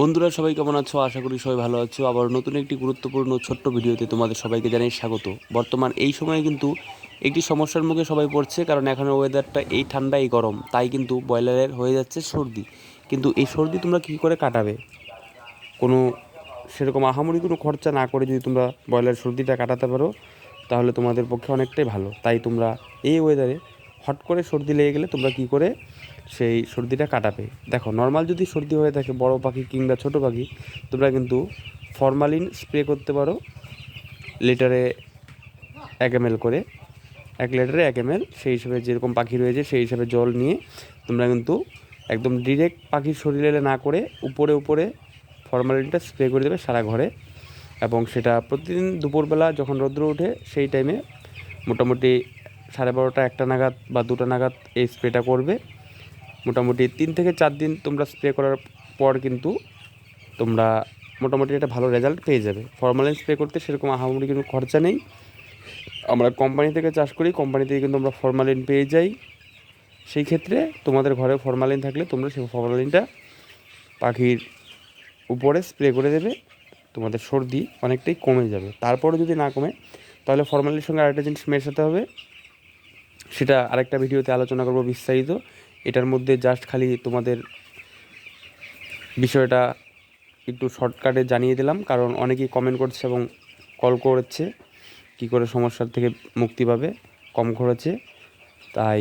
বন্ধুরা, সবাই কেমন আছো? আশা করি সবাই ভালো আছো। আবার নতুন একটি গুরুত্বপূর্ণ ছোট্ট ভিডিওতে তোমাদের সবাইকে জানাই স্বাগত। বর্তমান এই সময়ে কিন্তু একটি সমস্যার মুখে সবাই পড়ছে, কারণ এখন ওয়েদারটা এই ঠান্ডা, এই গরম। তাই কিন্তু ব্রয়লারের হয়ে যাচ্ছে সর্দি। কিন্তু এই সর্দি তোমরা কী করে কাটাবে? কোনো সেরকম আহামরি কোনো খরচা না করে যদি তোমরা ব্রয়লার সর্দিটা কাটাতে পারো, তাহলে তোমাদের পক্ষে অনেকটাই ভালো। তাই তোমরা এই ওয়েদারে হট করে সর্দি লেগে গেলে তোমরা কী করে সেই সর্দিটা কাটাবে। দেখো নর্মাল যদি সর্দি হয়ে থাকে, বড় পাখি কিংবা ছোট পাখি, তোমরা কিন্তু ফরমালিন স্প্রে করতে পারো লিটারে এক এম করে। এক লিটারে এক এম সেই হিসাবে যেরকম পাখি রয়েছে, সেই হিসাবে জল নিয়ে তোমরা কিন্তু একদম ডিরেক্ট পাখির শরীরে না করে উপরে উপরে ফরমালিনটা স্প্রে করে দেবে সারা ঘরে। এবং সেটা প্রতিদিন দুপুরবেলা যখন রৌদ্র ওঠে, সেই টাইমে মোটামুটি সাড়ে বারোটা, একটা নাগাদ বা দুটো নাগাদ এই স্প্রেটা করবে। মোটামুটি তিন থেকে চার দিন তোমরা স্প্রে করার পর কিন্তু তোমরা মোটামুটি একটা ভালো রেজাল্ট পেয়ে যাবে। ফরমালিন স্প্রে করতে সেরকম আহামরি কোনো খরচা নেই। আমরা কোম্পানি থেকে চাষ করি কোম্পানি থেকে কিন্তু আমরা ফরমালিন পেয়ে যাই। সেই ক্ষেত্রে তোমাদের ঘরে ফরমালিন থাকলে তোমরা সেই ফরমালিনটা পাখির উপরে স্প্রে করে দেবে। তোমাদের সর্দি অনেকটাই কমে যাবে। তারপরে যদি না কমে, তাহলে ফরমালিনের সঙ্গে আরেকটা জিনিস মেশাতে হবে। সেটা আরেকটা ভিডিওতে আলোচনা করব বিস্তারিত। এটার মধ্যে জাস্ট খালি তোমাদের বিষয়টা একটু শর্টকাটে জানিয়ে দিলাম, কারণ অনেকেই কমেন্ট করছে এবং কল করছে, কী করে সমস্যার থেকে মুক্তি পাবে, কম খরচে। তাই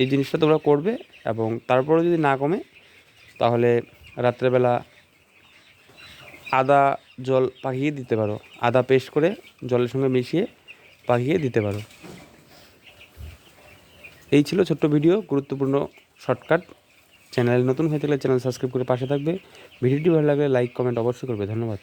এই জিনিসটা তোমরা করবে এবং তারপরে যদি না কমে, তাহলে রাত্রেবেলা আদা জল পাকিয়ে দিতে পারো। আদা পেস্ট করে জলের সঙ্গে মিশিয়ে পাকিয়ে দিতে পারো। এই ছিল ছোট্ট ভিডিও, গুরুত্বপূর্ণ শর্টকাট। চ্যানেলে নতুন হয়ে থাকলে চ্যানেল সাবস্ক্রাইব করে পাশে থাকবে। ভিডিওটি ভালো লাগলে লাইক, কমেন্ট অবশ্যই করবে। ধন্যবাদ।